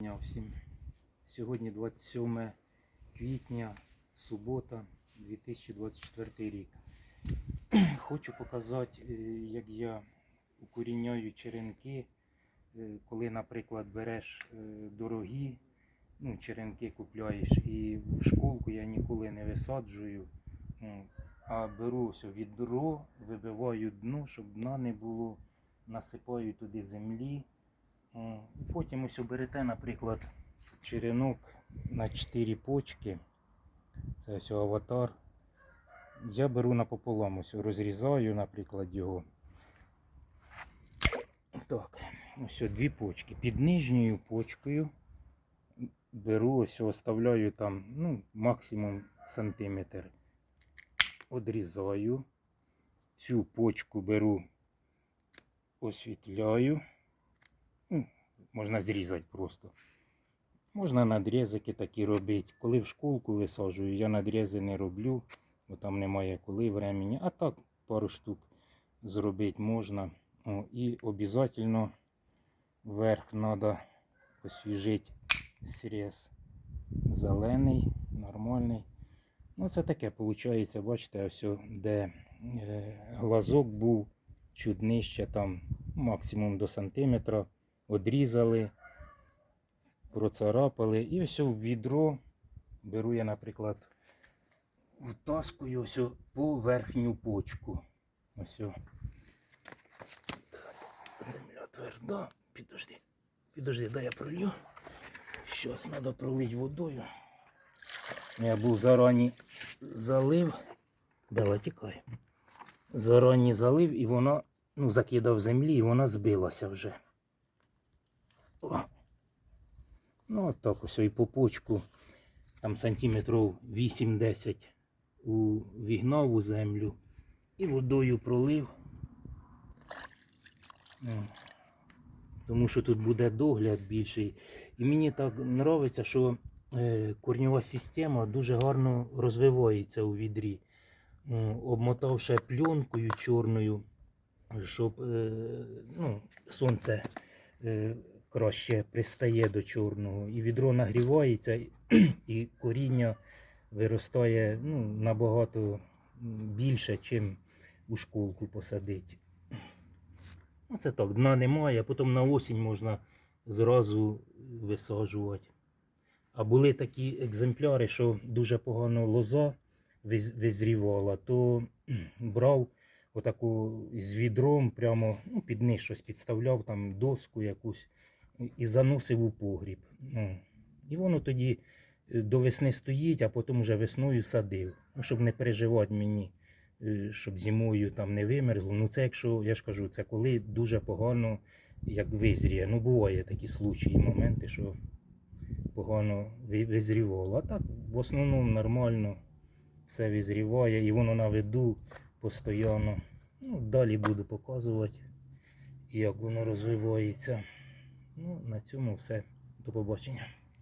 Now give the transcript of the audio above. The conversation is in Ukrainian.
Дня всім. Сьогодні 27 квітня, субота, 2024 рік. Хочу показати, е, як я укоріняю черенки, е, коли, наприклад, береш е, дорогі, ну, черенки купляєш і в школку я ніколи не висаджую, ну, а беру ось відро, вибиваю дно, щоб дна не було, насипаю туди землі. І Потім ось берете, наприклад, черенок на 4 почки. Це ось аватар. Я беру напополам, ось розрізаю, наприклад, його. Так, ось дві почки. Під нижньою почкою беру, ось оставляю там ну, максимум сантиметр. Одрізаю. Цю почку беру, освітляю. Можна зрізати просто. Можна надрізики такі робити. Коли в школку висаджую, я надрізи не роблю, бо там немає коли времени. А так пару штук зробити можна. О, і обов'язково вверх треба освіжити срез. Зелений, нормальний. Ну, це таке виходить, бачите, ось де е, глазок був чуть нижче, там максимум до сантиметра одрізали, процарапали. І ось в відро беру я, наприклад, втаскую ось по верхню почку. Ось. Земля тверда. Підожди. Підожди, дай я пролью. Щось треба пролити водою. Я був зарані залив. Бела тікай. Зарані залив і вона ну, закидав землі, і вона збилася вже. О. Ну, от так ось і по почку. Там сантиметрів 8-10 у вігнав у землю і водою пролив. Тому що тут буде догляд більший. І мені так подобається, що е, корньова система дуже гарно розвивається у відрі. Обмотавши пленкою чорною, щоб е, ну, сонце е, краще пристає до чорного. І відро нагрівається, і- коріння виростає ну, набагато більше, чим у школку посадити. Оце так, дна немає, а потім на осінь можна зразу висаджувати. А були такі екземпляри, що дуже погано лоза визрівала, то брав отаку з відром, прямо ну, під низ щось підставляв, там доску якусь і заносив у погріб. Ну, і воно тоді е, до весни стоїть, а потім вже весною садив. Ну, щоб не переживати мені, е, щоб зимою там не вимерзло. Ну це якщо, я ж кажу, це коли дуже погано як визріє. Ну, буває такі случаї, моменти, що погано визрівало. А так в основному нормально все визріває і воно на виду постійно. Ну, далі буду показувати, як воно розвивається. Ну, на цьому все. До побачення.